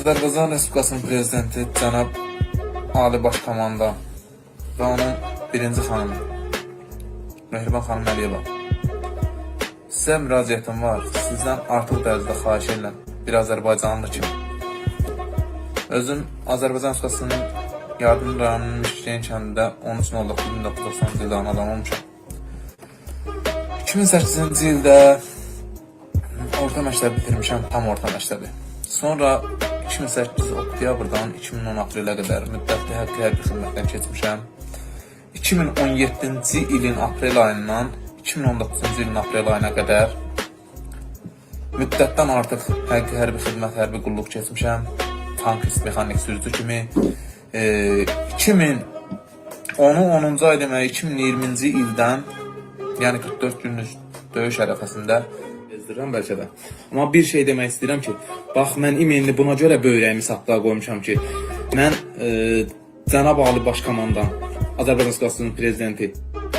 Azərbaycan Respublikasının prezidenti cənab Ali Baş Komanda və onun birinci xanımı Mehriban xanım Əliyeva. Sizə müraciətim var. Sizdən artıq dərəcədə xahiş edirəm. Bir Azərbaycanlı kimi. Özüm Azərbaycan Respublikasının Yardım rayonunun Mişkeyn kəndində 13.09.1990 ildə anadan olmuşam. 2008-ci ildə orta məktəbi bitirmişəm, tam orta məktəbi. Sonra 2008 oktyabrdan 2010 aprelə qədər müddətli hərbi xidmətdən keçmişəm. 2017-ci ilin aprel ayından 2019-cu ilin aprel ayına qədər müddətdən artıq hərbi hərbi xidmət, hərbi qulluq keçmişəm. Tankist, mexanik sürücü kimi. E, 2010-u 10-cu ay demək 2020-ci ildən yəni 44 günlük döyüş ərəfəsində gezdirirəm bəlkə də. Amma bir şey demək istəyirəm ki, bax mən imenli buna görə böyrəyimi satdığa qoymuşam ki, mən e, cənab Ali Baş Komandan, Azərbaycan Respublikasının prezidenti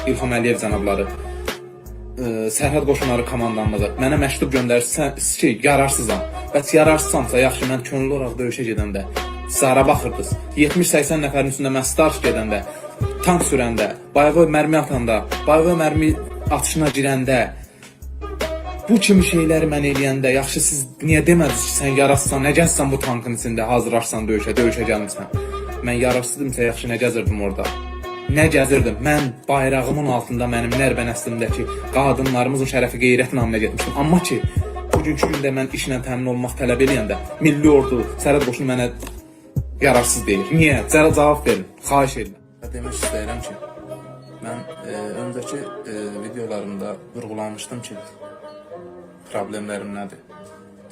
İlham Əliyev cənabları, e, sərhəd qoşunları komandanlığı mənə məktub göndərsə ki, yararsızam. Bəs yararsızamsa, yaxşı mən könüllü olaraq döyüşə gedəndə Sara baxırdınız. 70-80 nəfərin üstündə mən start gedəndə, tank sürəndə, bayığa mərmi atanda, bayığa mərmi atışına girəndə, bu kimi şeyləri mən eləyəndə, yaxşı siz niyə demədiniz ki, sən yararsızsan, nə gəzsən bu tankın içində, hazırlaşsan döyüşə, döyüşə gəlmirsən. Mən yararsızdımsa, yaxşı nə gəzirdim orada? Nə gəzirdim? Mən bayrağımın altında mənim nərbə nəslimdəki qadınlarımızın şərəfi qeyrəti naminə getmişdim. Amma ki, bugünkü gündə mən işlə təmin olmaq tələb eləyəndə milli ordu, sərhəd qoşunu mənə yararsız deyir. Niyə? Cərə cavab verin. Xahiş edirəm. Demək istəyirəm ki, mən e, öncəki e, videolarımda vurğulamışdım ki, problemlərim nədir?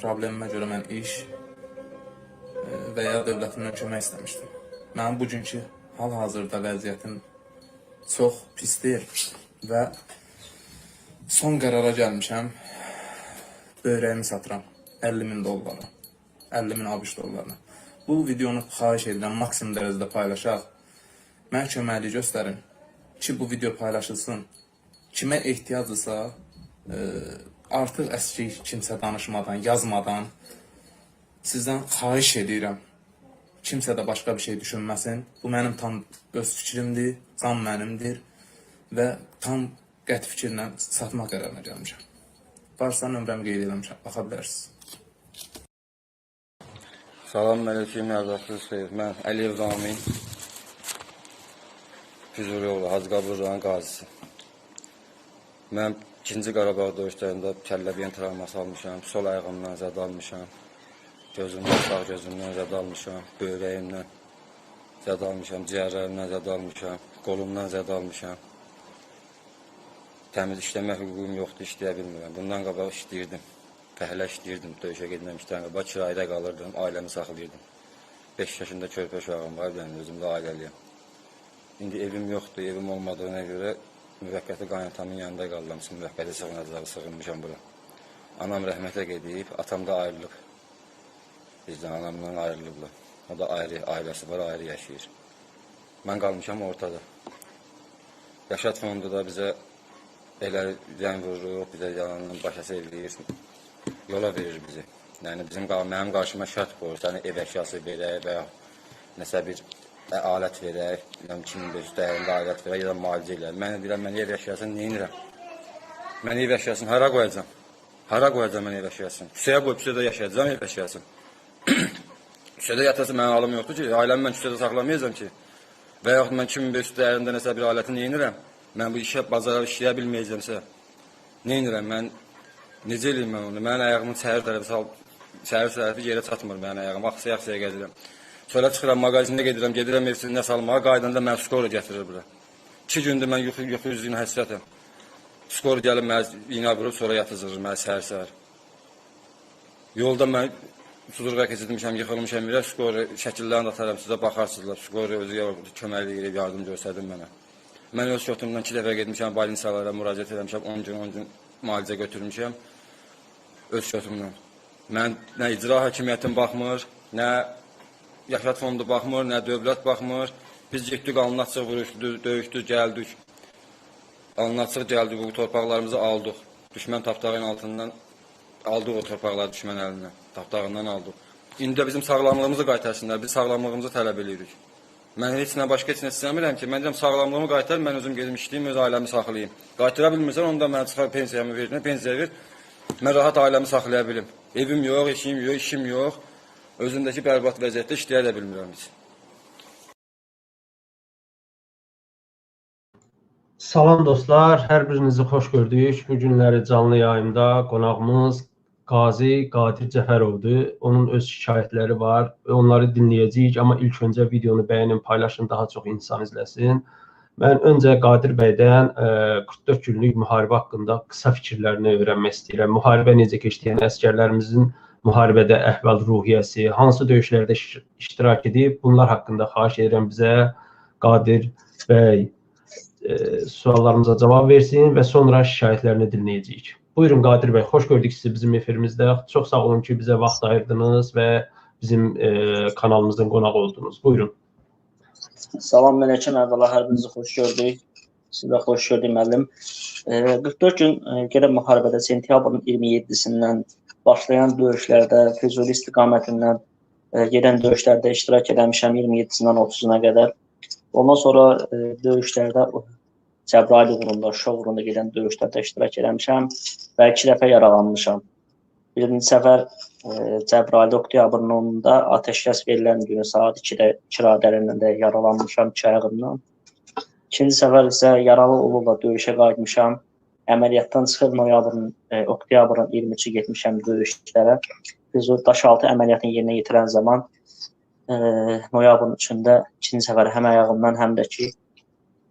Problemimə görə mən iş e, və ya dövlətimdən kömək istəmişdim. Mənim bugünkü hal-hazırda vəziyyətim çox pisdir və son qərara gəlmişəm. Böyrəyimi satıram 50 min dollara. 50 min ABŞ dollarına. Bu videonu xahiş edirəm maksimum dərəcədə paylaşaq. Mənə köməklik göstərin ki, bu video paylaşılsın. Kimə ehtiyacdırsa, e, artıq əski kimsə danışmadan, yazmadan sizdən xahiş edirəm. Kimsə də başqa bir şey düşünməsin. Bu mənim tam öz fikrimdir, can mənimdir və tam qəti fikirlə satmaq qərarına gəlmişəm. Varsa nömrəmi qeyd eləmişəm, baxa bilərsiniz. Salam əleykum, əzəzli xeyr. Mən Əliyev Ramin. Füzuli oğlu, Hacıqabul rayon qazisi. Mən 2-ci Qarabağ döyüşlərində kəlləbiyyən travması almışam, sol ayağımdan zədə almışam, gözümdən, sağ gözümdən zədə almışam, böyrəyimdən zədə almışam, ciyərlərimdən zədə almışam, qolumdan zədə almışam. Təmiz işləmək hüququm yoxdur, işləyə bilmirəm. Bundan qabaq işləyirdim. Fəhlə işləyirdim, döyüşə getməmişdən qabaq kirayədə qalırdım, ailəmi saxlayırdım. 5 yaşında körpə uşağım var, mən özüm də ailəliyəm. İndi evim yoxdur, evim olmadığına görə müvəqqəti qaynatamın yanında qaldım. Müvəqqəti sığınacağı sığınmışam bura. Anam rəhmətə gedib, atam da ayrılıb. Bizdən anamdan ayrılıblar. O da ayrı, ailəsi var, ayrı yaşayır. Mən qalmışam ortada. Yaşat fondu da bizə elə yan vurur, bizə yalanın başası eləyir. Yola verir bizi. Yəni bizim mənim qarşıma şərt qoyur, səni ev əşyası verək və ya nəsə bir alət verək, bilməm 2500 dəyərində alət verək ya da müalicə eləyək. Mən deyirəm mən ev əşyasını nə edirəm? Mən ev əşyasını hara qoyacağam? Hara qoyacağam mən ev əşyasını? Küçəyə qoyub küçədə yaşayacağam ev əşyasını. küçədə yatasın mənim halım yoxdur ki, ailəmi mən küçədə saxlamayacağam ki. Və yaxud mən 2500 dəyərində nəsə bir aləti nə edirəm? Mən bu işə bazara işləyə bilməyəcəmsə, nə edirəm? Mən necə eləyim mən onu? Mənim ayağımın çəri tərəfi sal, çəri tərəfi yerə çatmır mənim ayağım. Axsaya-axsaya gəzirəm. Sonra çıxıram mağazinə gedirəm, gedirəm evsinə salmağa, qaydanda mən skor gətirir bura. 2 gündür mən yuxu yuxu üzünə həsrətəm. Skor gəlib mənə iynə vurub sonra yatızdırır mənə səhər-səhər. Yolda mən Sudurqa keçirmişəm, yıxılmışam yerə, skor şəkillərini də ataram sizə baxarsınızlar. Skor özü köməklik edib yardım göstərdin mənə. Mən öz şotumdan 2 dəfə getmişəm, balinsalara müraciət etmişəm, 10 gün 10 gün müalicə götürmüşəm öz şotumdan. Mən nə icra hakimiyyətim baxmır, nə yaşat fondu baxmır, nə dövlət baxmır. Biz getdik alnına açıq vuruşduk, döyüşdük, gəldik. Alnına açıq gəldik, bu torpaqlarımızı aldıq. Düşmən tapdağın altından aldıq o torpaqları düşmən əlindən. Tapdağından aldıq. İndi də bizim sağlamlığımızı qaytarsınlar. Biz sağlamlığımızı tələb edirik. Mən heç nə başqa heç nə istəmirəm ki, mən deyirəm sağlamlığımı qaytar, mən özüm gedim işləyim, öz ailəmi saxlayayım. Qaytara bilmirsən, onda mənə çıxar pensiyamı ver, nə pensiya ver. Mən rahat ailəmi saxlaya bilim. Evim yox, eşiyim yox, işim yox. Özümdəki bərbad vəziyyətdə işləyə də bilmirəm heç. Salam dostlar, hər birinizi xoş gördük. Bu günləri canlı yayımda qonağımız Qazi Qadir Cəfərovdur. Onun öz şikayətləri var. Onları dinləyəcəyik, amma ilk öncə videonu bəyənin, paylaşın, daha çox insan izləsin. Mən öncə Qadir bəydən ə, 44 günlük müharibə haqqında qısa fikirlərini öyrənmək istəyirəm. Müharibə necə keçdi? Yəni əskərlərimizin müharibədə əhval-ruhiyyəsi, hansı döyüşlərdə iş- iştirak edib? Bunlar haqqında xahiş edirəm bizə Qadir bəy e, suallarımıza cavab versin və sonra şikayətlərini dinləyəcəyik. Buyurun Qadir bəy, xoş gördük sizi bizim efirimizdə. Çox sağ olun ki, bizə vaxt ayırdınız və bizim e, kanalımızın qonağı oldunuz. Buyurun. Salam Mələkəm, əvvəla hər birinizi xoş gördük. Siz də xoş gördük müəllim. E, 44 gün e, gələn müharibədə sentyabrın 27-sindən başlayan döyüşlərdə Füzuli istiqamətindən e, gedən döyüşlərdə iştirak etmişəm 27-sindən 30-una qədər. Ondan sonra e, döyüşlərdə Cəbrayıl uğrunda, Şuşa uğrunda gedən döyüşlərdə iştirak etmişəm və iki dəfə yaralanmışam. Birinci səfər e, Cəbrayıl oktyabrın 10-da atəşkəs verilən günü saat 2-də Kiradərində yaralanmışam iki ayağımdan. İkinci səfər isə yaralı olubla döyüşə qayıtmışam. Əməliyyatdan çıxıb noyabrın, e, oktyabrın 23-ü getmişəm döyüşlərə. Biz o Daşaltı əməliyyatını yerinə yetirən zaman e, noyabrın 3-də ikinci səfər həm ayağımdan, həm də ki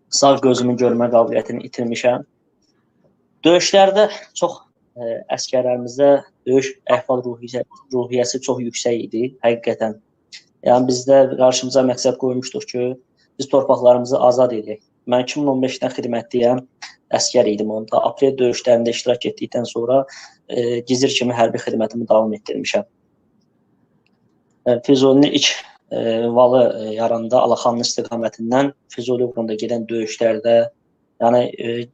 sağ gözümün görmə qabiliyyətini itirmişəm. Döyüşlərdə çox ə, əskərlərimizdə döyüş əhval ruhiyyəsi, ruhiyyəsi çox yüksək idi, həqiqətən. Yəni bizdə qarşımıza məqsəd qoymuşduq ki, biz torpaqlarımızı azad edək. Mən 2015-dən xidmətdəyəm, əskər idim onda. Aprel döyüşlərində iştirak etdikdən sonra e, gizir kimi hərbi xidmətimi davam etdirmişəm. E, Füzulinin ilk e, Valı e, yaranda Alaxanlı istiqamətindən Füzuli uğrunda gedən döyüşlərdə, yəni e,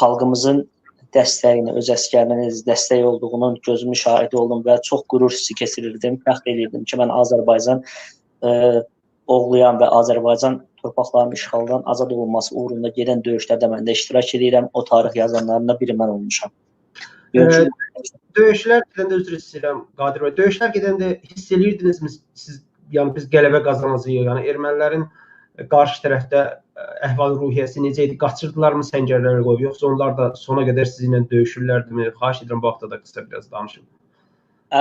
xalqımızın dəstəyini, öz əskərlərinin dəstək olduğunun gözümün şahidi oldum və çox qürur hissi keçirirdim, fəxr edirdim ki, mən Azərbaycan e, oğluyam və Azərbaycan torpaqlarının işğaldan azad olunması uğrunda gedən döyüşlərdə mən də iştirak edirəm. O tarix yazanlarından biri mən olmuşam. Görüşürüz. Döyüşlər gedəndə üzr istəyirəm Qadir bəy. Döyüşlər gedəndə hiss eləyirdinizmi siz yəni biz qələbə qazanacağıq? Yəni ermənilərin qarşı tərəfdə ə, əhval-ruhiyyəsi necə idi? Qaçırdılarmı səngərlərə qoyub, yoxsa onlar da sona qədər sizinlə döyüşürlərdimi? Xahiş edirəm bu haqda da qısa biraz danışın.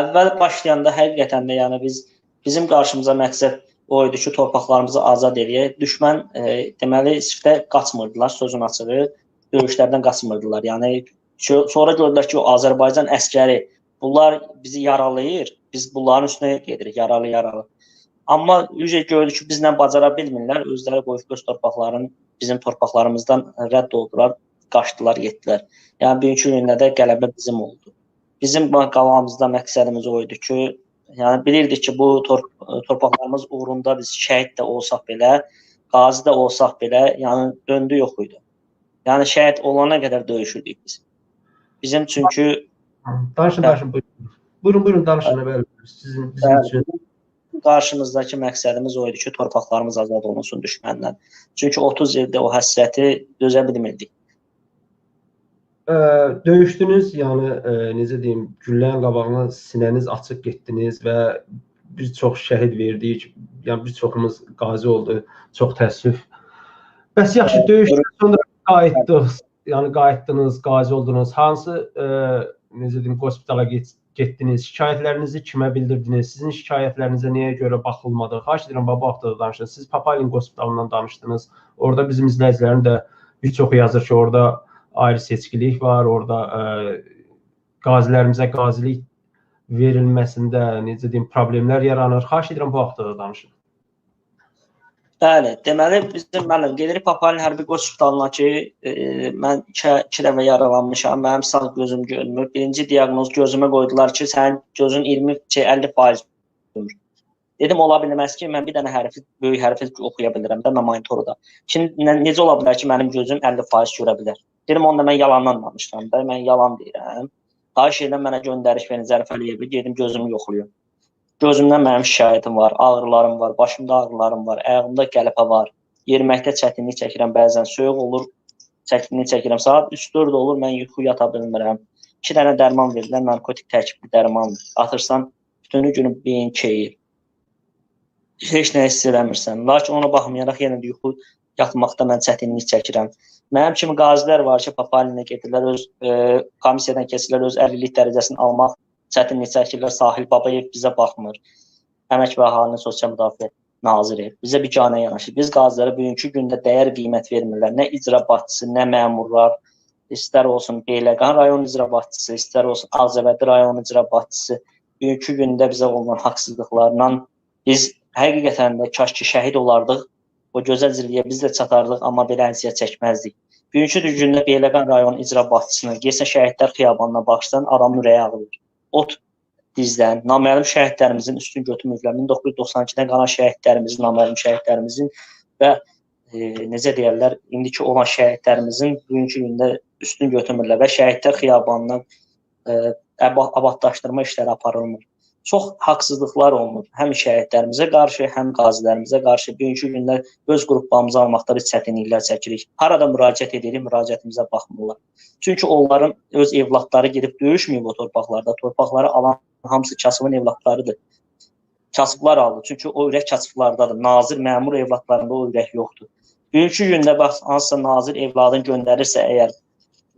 Əvvəl başlayanda həqiqətən də yəni biz bizim qarşımıza məqsəd o idi ki, torpaqlarımızı azad edək. Düşmən e, deməli sifdə qaçmırdılar, sözün açığı, döyüşlərdən qaçmırdılar. Yəni sonra gördülər ki, o Azərbaycan əskəri bunlar bizi yaralayır. Biz bunların üstünə gedirik, yaralı yaralı. Amma yüzə gördük ki, bizlə bacara bilmirlər. Özləri qoyub öz torpaqların bizim torpaqlarımızdan rədd oldular, qaçdılar, getdilər. Yəni bugünkü gündə də qələbə bizim oldu. Bizim qabağımızda məqsədimiz o idi ki, yəni bilirdik ki, bu tor torpaqlarımız uğrunda biz şəhid də olsaq belə, qazi də olsaq belə, yəni döndü yox idi. Yəni şəhid olana qədər döyüşürdük biz. Bizim çünki Danışın, danışın. Buyurun, buyurun, buyurun danışın. Bəli, sizin bizim Bəli. üçün. qarşımızdakı məqsədimiz o idi ki, torpaqlarımız azad olunsun düşməndən. Çünki 30 ildə o həsrəti dözə bilmirdik. Ə, döyüşdünüz, yəni ə, necə deyim, güllənin qabağına sinəniz açıq getdiniz və bir çox şəhid verdik. Yəni bir çoxumuz qazi oldu. Çox təəssüf. Bəs yaxşı döyüşdən sonra qayıtdınız. Yəni qayıtdınız, qazi oldunuz. Hansı ə, necə deyim, hospitala get getdiniz? Şikayətlərinizi kimə bildirdiniz? Sizin şikayətlərinizə nəyə görə baxılmadı? Xahiş edirəm bu haqda da danışın. Siz Papayın hospitalından danışdınız. Orada bizim izləyicilərin də bir çoxu yazır ki, orada ayrı seçkilik var, orada ə, qazilərimizə qazilik verilməsində necə deyim problemlər yaranır. Xahiş edirəm bu haqda da danışın. Bəli, deməli bizim müəllim gedirik Papayın hərbi hospitalına ki, e, mən 2 2 dəfə yaralanmışam, mənim sağ gözüm görmür. Birinci diaqnoz gözümə qoydular ki, sənin gözün 20 şey 50% görmür. Dedim ola bilməz ki, mən bir dənə hərfi, böyük hərfi oxuya bilirəm də mən monitorda. Nə- necə ola bilər ki, mənim gözüm 50% görə bilər? Dedim onda mən yalandan danışıram da, mən yalan deyirəm. Xahiş edirəm mənə göndəriş verin Zərif Əliyevə, gedim gözümü yoxlayım. Gözümdən mənim şikayətim var, ağrılarım var, başımda ağrılarım var, ayağımda qələpə var. Yeriməkdə çətinlik çəkirəm, bəzən soyuq olur, çətinlik çəkirəm. Saat 3-4 olur, mən yuxu yata bilmirəm. 2 dənə dərman verirlər, narkotik tərkibli dərman. Atırsan, bütün günü beyin keyir. Heç nə hiss eləmirsən. Lakin ona baxmayaraq yenə də yuxu yatmaqda mən çətinlik çəkirəm. Mənim kimi qazilər var ki, Papalinə gedirlər, öz e, komissiyadan keçirlər, öz əlillik dərəcəsini almaq çətinlik çəkirlər. Sahil Babayev bizə baxmır. Əmək və Əhalinin Sosial Müdafiə naziri bizə biganə yanaşır. Biz qazilərə bugünkü gündə dəyər qiymət vermirlər. Nə icra başçısı, nə məmurlar, istər olsun Beyləqan rayon icra başçısı, istər olsun Ağcabədi rayon icra başçısı bugünkü gündə bizə olunan haqsızlıqlarla biz həqiqətən də kaş ki şəhid olardıq. O gözəl zirvəyə biz də çatardıq, amma belə əziyyət çəkməzdik. Bugünkü gündə Beyləqan rayon icra başçısına gəlsə şəhidlər xiyabanına baxsan adamın ürəyi ağrıyır. Ot dizdən naməlum şəhidlərimizin üstün götürməklə 1992-də qalan şəhidlərimizin, naməlum şəhidlərimizin və e, necə deyirlər, indiki olan şəhidlərimizin bugünkü gündə üstün götürmürlər və şəhidlər xiyabanına e, abadlaşdırma işləri aparılmır. Çox haqsızlıqlar olunur. Həm şəhidlərimizə qarşı, həm qazilərimizə qarşı bugünkü gündə öz qruplarımızı almaqda biz çətinliklər çəkirik. Harada müraciət edirik, müraciətimizə baxmırlar. Çünki onların öz evladları gedib döyüşməyib o torpaqlarda. Torpaqları alan hamısı kasıbın evladlarıdır. Kasıblar aldı. Çünki o ürək kasıblardadır. Nazir, məmur evladlarında o ürək yoxdur. Bugünkü gündə bax hansısa nazir evladını göndərirsə əgər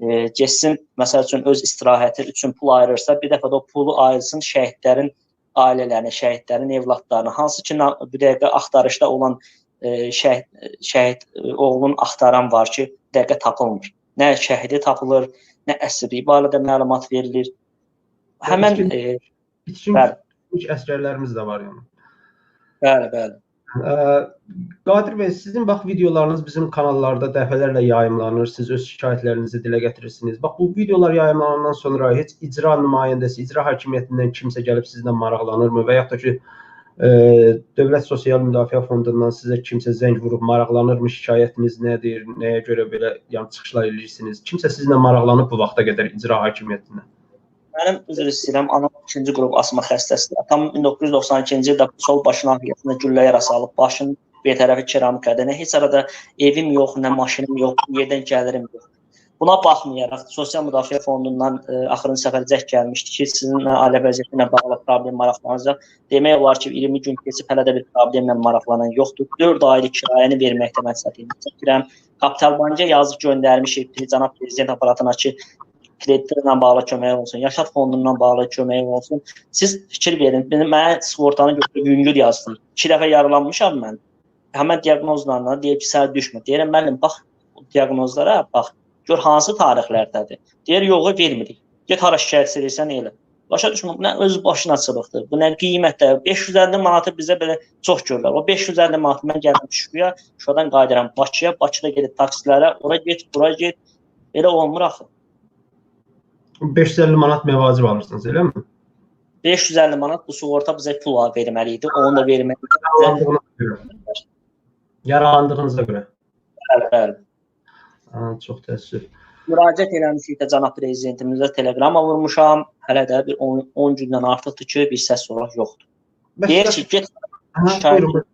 e, getsin məsəl üçün öz istirahəti üçün pul ayırırsa, bir dəfə də o pulu ayırsın şəhidlərin ailələrinə, şəhidlərin evladlarına. Hansı ki bu dəqiqə axtarışda olan e, şəhid şəhid e, oğlun axtaran var ki, dəqiqə tapılmır. Nə şəhidi tapılır, nə əsirliyi barədə məlumat verilir. Həmən e, İçkin bəli, əsgərlərimiz də var yəni. bəli, bəli. Qadir bəy, sizin bax videolarınız bizim kanallarda dəfələrlə yayımlanır. Siz öz şikayətlərinizi dilə gətirirsiniz. Bax bu videolar yayımlanandan sonra heç icra nümayəndəsi, icra hakimiyyətindən kimsə gəlib sizlə maraqlanırmı və yaxud da ki ə, Dövlət Sosial Müdafiə Fondundan sizə kimsə zəng vurub maraqlanırmı, şikayətiniz nədir, nəyə görə belə yəni çıxışlar edirsiniz? Kimsə sizinlə maraqlanıb bu vaxta qədər icra hakimiyyətindən? Mənim üzr istəyirəm, anam ikinci qrup asma xəstəsidir. Atam 1992-ci ildə sol başına əməliyyatında güllə yarası alıb, başın bir tərəfi keramikadır. Nə heç arada evim yox, nə maşınım yox, yerdən gəlirim yox. Buna baxmayaraq Sosial Müdafiə Fondundan ə, axırıncı səfər zəng gəlmişdi ki, sizin ailə vəziyyəti ilə bağlı problem maraqlanacaq. Demək olar ki, 20 gün keçib hələ də bir problemlə maraqlanan yoxdur. 4 aylıq kirayəni verməkdə çətinlik çəkirəm. Kapital Bank'a yazıb göndərmişik cənab prezident aparatına ki, kreditlərlə bağlı kömək olsun, yaşat fondundan bağlı kömək olsun. Siz fikir verin. Mənə sığortanı götürüb yüngül yazdım. 2 dəfə yaralanmışam mən. Həmin diaqnozlarla deyir ki, sən düşmə. Deyirəm müəllim, bax diaqnozlara bax. Gör hansı tarixlərdədir. Deyir, yoxu vermirik. Get hara şikayət edirsən elə. Başa düşmür. Bu nə öz başınaçılıqdır. Bu nə qiymətdə? 550 manatı bizə belə çox görürlər. O 550 manat mən gəldim Şuşaya, Şuşadan qayıdıram Bakıya, Bakıda gedib taksilərə, ora get, bura get. Belə olmur axı. 550 manat məvacib alırsınız, eləmi? 550 manat bu sığorta bizə pul verməli idi. Onu da verməli. Yaralandığınıza görə. Bəli, bəli. Çox təəssüf. Müraciət eləmişik də cənab prezidentimizə teleqrama vurmuşam. Hələ də bir 10, 10 gündən artıqdır ki, bir səs soraq yoxdur. Deyir ki, get şikayət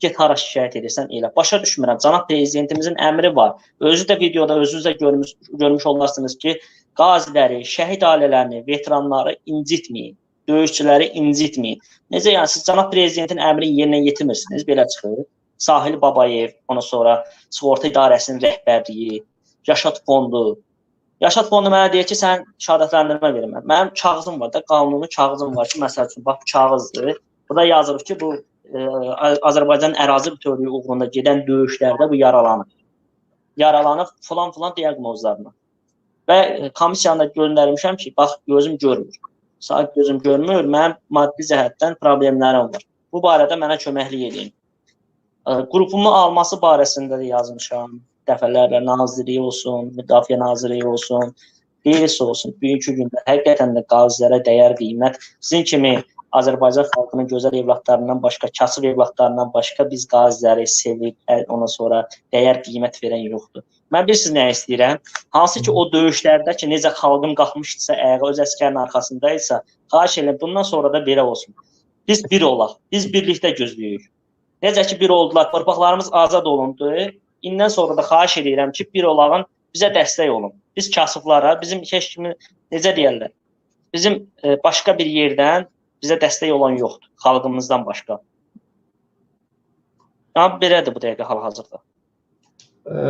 get hara şikayət edirsən elə. Başa düşmürəm. Cənab prezidentimizin əmri var. Özü də videoda özünüz də görmüş görmüş olarsınız ki, qaziləri, şəhid ailələrini, veteranları incitməyin. Döyüşçüləri incitməyin. Necə yəni siz cənab prezidentin əmrini yerinə yetirmirsiniz, belə çıxır. Sahil Babayev, ondan sonra sığorta idarəsinin rəhbərliyi, Yaşat fondu. Yaşat fondu mənə deyir ki, sən şəhadətləndirmə vermə. Mənim kağızım var da, qanuni kağızım var ki, məsəl üçün bax bu kağızdır. Burada yazılıb ki, bu e, Azərbaycan ərazi bütövlüyü uğrunda gedən döyüşlərdə bu yaralanıb. Yaralanıb falan filan diaqnozlarla. Və e, komissiyana göndərmişəm ki, bax gözüm görmür. Saat gözüm görmür, mənim maddi cəhətdən problemlərim var. Bu barədə mənə köməklik edin. E, Qrupumu alması barəsində də yazmışam. Dəfələrlə nazirliyi olsun, müdafiə nazirliyi olsun, qeyrisi olsun. Bugünkü gündə həqiqətən də qazilərə dəyər qiymət sizin kimi Azərbaycan xalqının gözəl evladlarından başqa, kasıb evladlarından başqa biz qaziləri sevib, ə, ondan sonra dəyər qiymət verən yoxdur. Mən bilirsiniz nə istəyirəm? Hansı ki o döyüşlərdə ki necə xalqım qalxmışdısa, ayağa öz əsgərin arxasındaysa, xahiş edirəm bundan sonra da belə olsun. Biz bir olaq. Biz birlikdə gözləyək. Necə ki bir oldular, torpaqlarımız azad olundu. İndən sonra da xahiş edirəm ki, bir olağın bizə dəstək olun. Biz kasıblara, bizim heç kimi necə deyirlər? Bizim başqa bir yerdən bizə dəstək olan yoxdur, xalqımızdan başqa. Amma belədir bu dəqiqə hal-hazırda. Ə,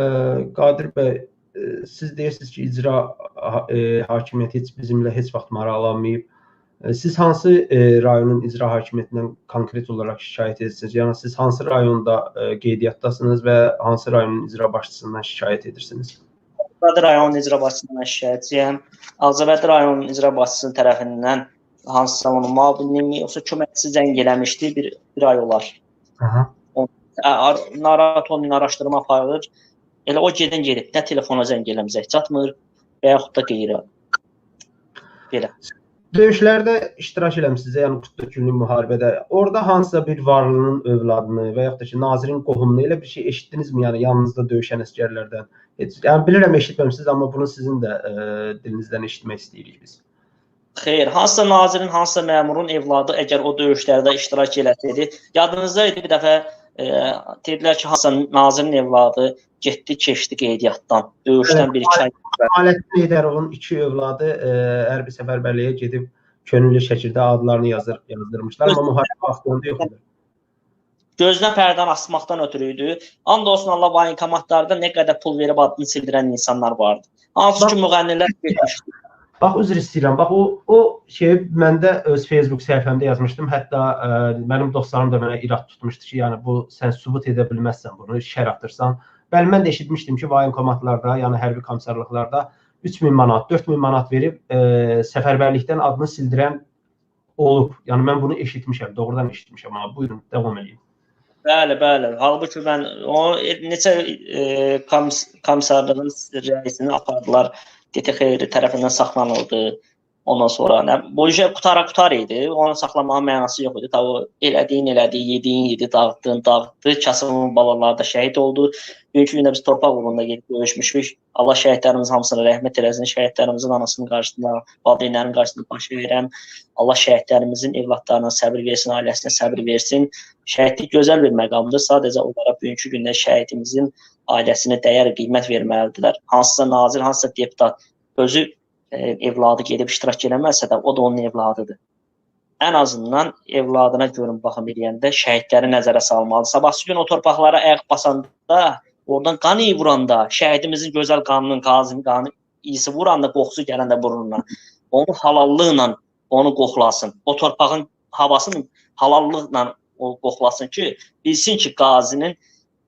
Qadir bəy, ə, siz deyirsiniz ki, icra ə, hakimiyyəti heç bizimlə heç vaxt maraqlanmayıb. Siz hansı ə, rayonun icra hakimiyyətindən konkret olaraq şikayət edirsiniz? Yəni siz hansı rayonda ə, qeydiyyatdasınız və hansı rayonun icra başçısından şikayət edirsiniz? Ağcabədi rayon icra başçısından şikayətçiyəm. Ağcabədi rayon icra başçısının tərəfindən hansısa onun müavinliyi yoxsa köməkçisi zəng eləmişdi bir, bir ay olar. Aha. Narahat onun araşdırma aparır. Elə o gedən gedib. Nə telefona zəng eləmizək çatmır və yaxud da qeyri. Belə. Döyüşlərdə iştirak eləmisiniz, yəni 44 günlük müharibədə. Orada hansısa bir varlının övladını və yaxud da ki, nazirin qohumunu elə bir şey eşitdinizmi? Yəni yanınızda döyüşən əsgərlərdən? Heç, yəni bilirəm eşitməmisiniz, amma bunu sizin də ə, dilinizdən eşitmək istəyirik biz. Xeyr, hansısa nazirin, hansısa məmurun evladı əgər o döyüşlərdə iştirak eləsəydi, yadınızda idi bir dəfə e, dedilər ki, hansısa nazirin evladı getdi, keçdi qeydiyyatdan. Döyüşdən bir iki ay Aləddin Heydərovun iki övladı ə, hərbi səfərbərliyə gedib könüllü şəkildə adlarını yazır, yazdırmışlar, amma müharibə vaxtında yox idi. gözünə pərdən asmaqdan ötürü idi. And olsun Allah bankomatlarda nə qədər pul verib adını sildirən insanlar vardı. Hansı ki müğənnilər getmişdi. Bax üzr istəyirəm. Bax o o şey məndə öz Facebook səhifəmdə yazmışdım. Hətta ə, mənim dostlarım da mənə irad tutmuşdu ki, yəni bu sən sübut edə bilməzsən bunu, şər atırsan. Bəli, mən də eşitmişdim ki, voyinkomatlarda, yəni hərbi komissarlıqlarda 3000 manat, 4000 manat verib ə, səfərbərlikdən adını sildirən olub. Yəni mən bunu eşitmişəm, doğrudan eşitmişəm. Amma buyurun, davam edin. Bəli, bəli. Halbuki mən o neçə e, komis komissarlığın rəisini apardılar. DTX tərəfindən saxlanıldı. Ondan sonra nə bu işə qutara qutar idi. Onu saxlamağın mənası yox idi. O elədiyin elədi, yediyin yedi, dağıtdın, dağıtdı. Kasımın balaları da şəhid oldu. Bugünkü gündə biz torpaq uğrunda gedib döyüşmüşük. Allah şəhidlərimizin hamısına rəhmət eləsin. Şəhidlərimizin anasının qarşısında, valideynlərin qarşısında baş verirəm. Allah şəhidlərimizin evlatlarına səbir versin, ailəsinə səbir versin. Şəhidlik gözəl bir məqamdır. Sadəcə onlara bugünkü gündə şəhidimizin ailəsinə dəyər, qiymət verməlidirlər. Hansısa nazir, hansısa deputat özü evladı gedib iştirak eləməsə də o da onun evladıdır. Ən azından evladına görün baxım eləyəndə şəhidləri nəzərə salmalı. Sabahsı gün o torpaqlara ayaq basanda, oradan qan iyi vuranda, şəhidimizin gözəl qanının, qazinin qanı iyisi vuranda, qoxusu gələndə burnundan, onu halallıqla onu qoxlasın. O torpağın havasını halallıqla o qoxlasın ki, bilsin ki, qazinin,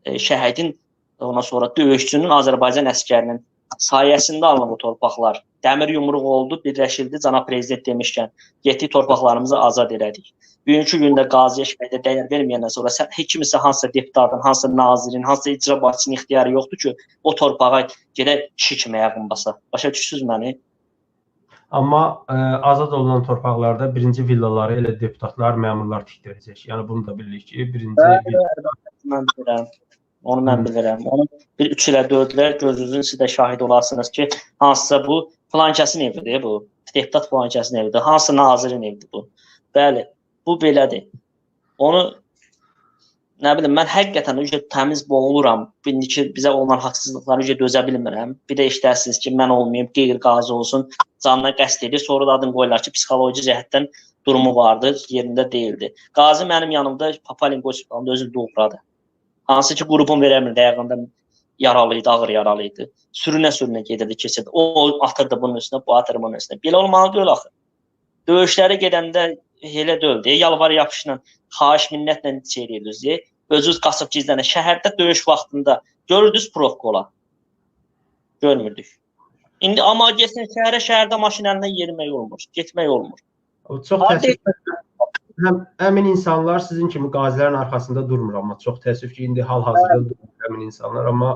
e, şəhidin, ondan sonra döyüşçünün, Azərbaycan əskərinin sayəsində alınıb bu torpaqlar. Dəmir yumruq oldu, birləşildi cənab prezident demişkən, getdik torpaqlarımızı azad elədik. Bugünkü gündə qaziyə şəhədə dəyər verməyəndən sonra sən heç kimisə hansısa deputatın, hansısa nazirin, hansısa icra başçısının ixtiyarı yoxdur ki, o torpağa gedib kişi kimi ayağın basa. Başa düşürsüz məni? Amma ə, azad olunan torpaqlarda birinci villaları elə deputatlar, məmurlar tikdirəcək. Yəni bunu da bilirik ki, birinci villa Mən bilirəm. Onu mən bilirəm. Onu bir 3 ilə 4 ilə gözünüzün siz də şahid olasınız ki, hansısa bu filankəsin evidir bu. Deputat filankəsin evidir. Hansı nazirin evidir bu. Bəli, bu belədir. Onu nə bilim mən həqiqətən ücə təmiz boğuluram. İndiki bizə olunan haqsızlıqlara ücə dözə bilmirəm. Bir də işlərsiniz ki, mən olmayım, qeyri-qazi olsun, canına qəsd edir. Sonra da adını qoyurlar ki, psixoloji cəhətdən durumu vardı, yerində deyildi. Qazi mənim yanımda Papalinko hospitalında özü doğradı. Hansı ki qrupun verəmirdi, ayağında yaralı idi, ağır yaralı idi. Sürünə-sürünə gedirdi, keçirdi. O atırdı bunun üstünə, bu atırdı bunun üstünə. Belə olmalı deyil axı. Döyüşlərə gedəndə elə deyildi. Yalvar yapışla, xahiş minnətlə şey edirdiniz. Özünüz qaçıb gizlənə. Şəhərdə döyüş vaxtında görürdünüz protokola. Görmürdük. İndi amma getsin şəhərə, şəhərdə maşın əlindən yerimək olmur, getmək olmur. O çox təəssüf. Həm həmin insanlar sizin kimi qazilərin arxasında durmur, amma çox təəssüf ki, indi hal-hazırda durur həmin insanlar, amma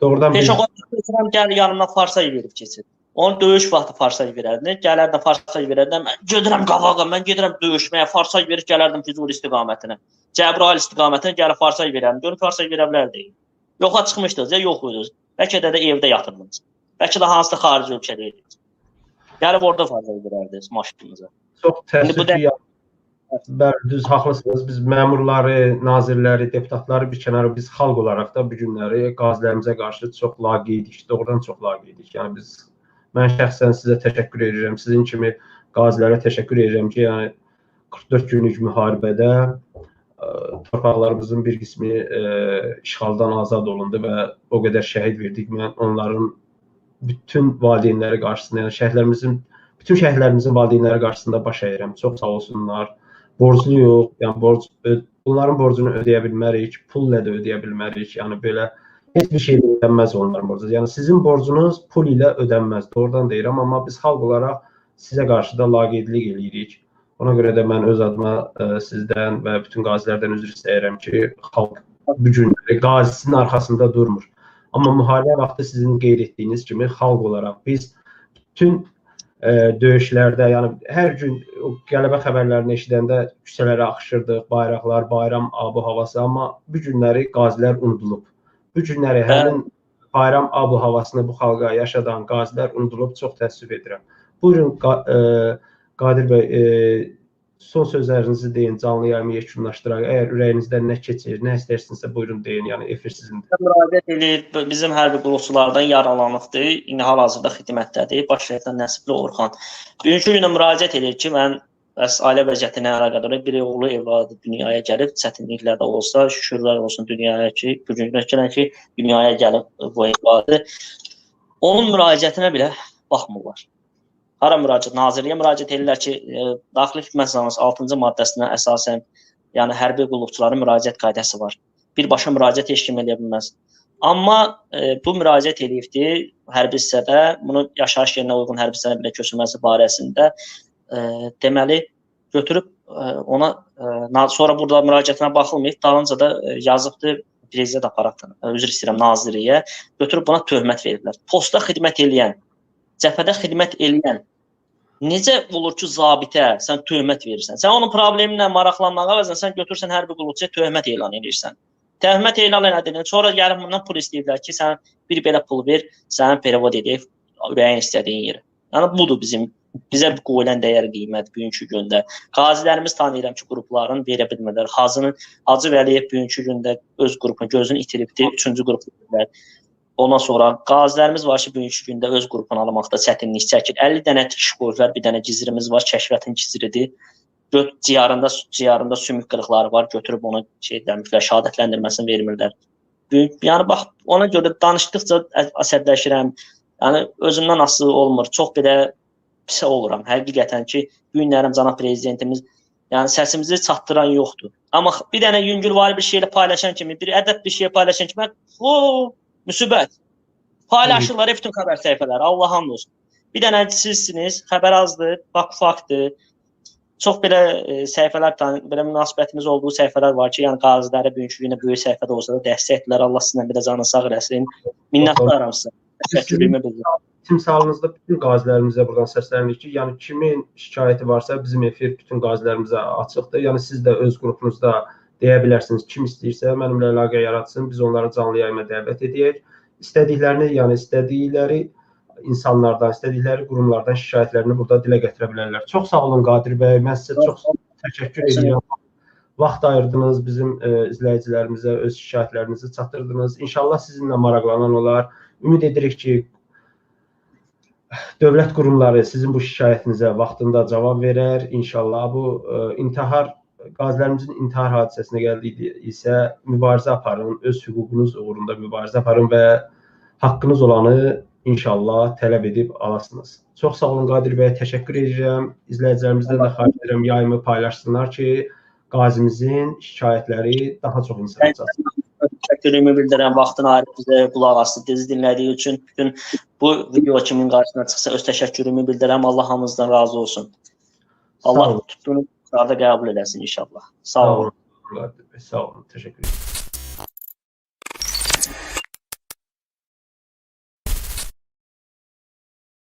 doğrudan Heç bir o keçirəm gəl yanımdan farsay verib keçir. Onun döyüş vaxtı farsay verərdi. Gələrdim farsay verərdim. Mən gedirəm qabağa, mən gedirəm döyüşməyə, farsay verib gələrdim Füzuli istiqamətinə. Cəbrayıl istiqamətinə gəlib farsay verərdim. Görün farsay verə bilərdi. Yoxa çıxmışdınız ya, yox idiniz. Bəlkə də, də evdə yatırdınız. Bəlkə də hansısa xarici ölkədə idiniz. Gəlib orada farsay verərdiniz maşınınıza. çox təəssüf ki, Bəli, düz haqlısınız. Biz məmurları, nazirləri, deputatları bir kənara biz xalq olaraq da bu günləri qazilərimizə qarşı çox laqeydik, doğrudan çox laqeydik. Yəni biz mən şəxsən sizə təşəkkür edirəm. Sizin kimi qazilərə təşəkkür edirəm ki, yəni 44 günlük müharibədə ə, torpaqlarımızın bir qismi ə, işğaldan azad olundu və o qədər şəhid verdik. Mən onların bütün valideynləri qarşısında, yəni şəhidlərimizin bütün şəhidlərimizin valideynləri qarşısında baş əyirəm. Çox sağ olsunlar. Borclu yox, yəni borc ö- bunların borcunu ödəyə bilmərik, pulla da ödəyə bilmərik. Yəni belə heç bir şey ödənməz onların borcu. Yəni sizin borcunuz pul ilə ödənməz. Doğrudan deyirəm, amma biz xalq olaraq sizə qarşı da laqeydlik eləyirik. Ona görə də mən öz adıma ə, sizdən və bütün qazilərdən üzr istəyirəm ki, xalq bu günləri qazisinin arxasında durmur. Amma müharibə vaxtı sizin qeyd etdiyiniz kimi xalq olaraq biz bütün döyüşlərdə, yəni hər gün o qələbə xəbərlərini eşidəndə küçələrə axışırdıq, bayraqlar, bayram abu havası, amma bu günləri qazilər unudulub. Bu günləri həmin bayram abu havasını bu xalqa yaşadan qazilər unudulub, çox təəssüf edirəm. Buyurun ə, Qadir bəy, ə, son sözlərinizi deyin, canlı yayımı yekunlaşdıraq. Əgər ürəyinizdən nə keçir, nə istəyirsinizsə buyurun deyin. Yəni efir sizindir. müraciət eləyib bizim hərbi qulluqçulardan yaralanıbdır. İndi hal-hazırda xidmətdədir. Baş leytenant Nəsibli Orxan. Bugünkü günə müraciət eləyir ki, mən bəs ailə vəziyyətinə əlaqədar bir oğlu evladı dünyaya gəlib, çətinliklər də olsa, şükürlər olsun dünyaya ki, bu gün gələn ki, dünyaya gəlib bu evladı. Onun müraciətinə belə baxmırlar. Hara müraciət? Nazirliyə müraciət edirlər ki, e, Daxili Xidmət Zamanı 6-cı maddəsinə əsasən, yəni hərbi qulluqçuların müraciət qaydası var. Birbaşa müraciət heç kim eləyə bilməz. Amma e, bu müraciət eləyibdi hərbi hissədə, bunu yaşayış yerinə uyğun hərbi hissəyə belə köçürülməsi barəsində e, deməli götürüb e, ona e, sonra burada müraciətinə baxılmayıb, dalınca da e, yazıbdı prezident aparatına, e, üzr istəyirəm nazirliyə, götürüb buna töhmət veriblər. Postda xidmət eləyən, cəbhədə xidmət eləyən necə olur ki, zabitə sən töhmət verirsən? Sən onun probleminlə maraqlanmağa əvəzinə sən götürsən hərbi qulluqçuya töhmət elan edirsən. Töhmət elan elədin, sonra gəlib bundan pul istəyirlər ki, sən bir belə pul ver, sənin perevod edib ürəyin istədiyin yerə. Yəni budur bizim bizə qoyulan dəyər qiymət bugünkü gündə. Qazilərimiz tanıyıram ki, qrupların verə bilmirlər. Hacının Hacı Vəliyev bugünkü gündə öz qrupunu gözünü itiribdi, 3-cü qrupdadılar. Ondan sonra qazilərimiz var ki, bugünkü gündə öz qrupunu almaqda çətinlik çəkir. 50 dənə iş qoyublar, bir dənə gizrimiz var, kəşfiyyatın gizridir. Gö ciyarında ciyarında sümük qırıqları var, götürüb onu şey etmirlər, şahadətləndirməsini vermirlər. Yəni bax ona görə danışdıqca əsəbləşirəm. Yəni özümdən asılı olmur. Çox belə pis oluram. Həqiqətən ki, günlərim cənab prezidentimiz yəni səsimizi çatdıran yoxdur. Amma bir dənə yüngülvari bir şeylə paylaşan kimi, bir ədəb bir şey paylaşan kimi, o müsibət. Paylaşırlar hep bütün xəbər səhifələri. Allah hamd olsun. Bir dənə sizsiniz, xəbər azdır, bax faktdır. Çox belə e, səhifələr tan belə münasibətimiz olduğu səhifələr var ki, yəni qazilərə bugünkü günə böyük səhifədə olsa da dəstək etdilər. Allah sizdən bir də canı sağ eləsin. Minnətdaram sizə. Təşəkkürümü bildirirəm. timsalınızda bütün qazilərimizə buradan səslənirik ki, yəni kimin şikayəti varsa bizim efir bütün qazilərimizə açıqdır. Yəni siz də öz qrupunuzda deyə bilərsiniz. Kim istəyirsə mənimlə əlaqə yaratsın. Biz onları canlı yayıma dəvət edək. İstədiklərini, yəni istədikləri insanlardan, istədikləri qurumlardan şikayətlərini burada dilə gətirə bilərlər. Çox sağ olun Qadir bəy. Mən sizə çox təşəkkür edirəm. Vaxt ayırdınız bizim e, izləyicilərimizə öz şikayətlərinizi çatdırdınız. İnşallah sizinlə maraqlanan olar. Ümid edirik ki, dövlət qurumları sizin bu şikayətinizə vaxtında cavab verər. İnşallah bu ə, intihar qazilərimizin intihar hadisəsinə gəldiyi isə mübarizə aparın, öz hüququnuz uğrunda mübarizə aparın və haqqınız olanı inşallah tələb edib alasınız. Çox sağ olun Qadir bəy, təşəkkür edirəm. İzləyicilərimizdən də xahiş edirəm yayımı paylaşsınlar ki, qazimizin şikayətləri daha çox insana çatsın. Təşəkkürümü bildirirəm. Vaxtını ayırıb bizə qulaq asdı, bizi dinlədiyi üçün bütün bu video kimin qarşısına çıxsa öz təşəkkürümü bildirirəm. Allah hamımızdan razı olsun. Allah tutduğunuz qarda qəbul eləsin inşallah. Sağ Sağ olun. olun. Qadir bəy, Sağ olun. Təşəkkür edirəm.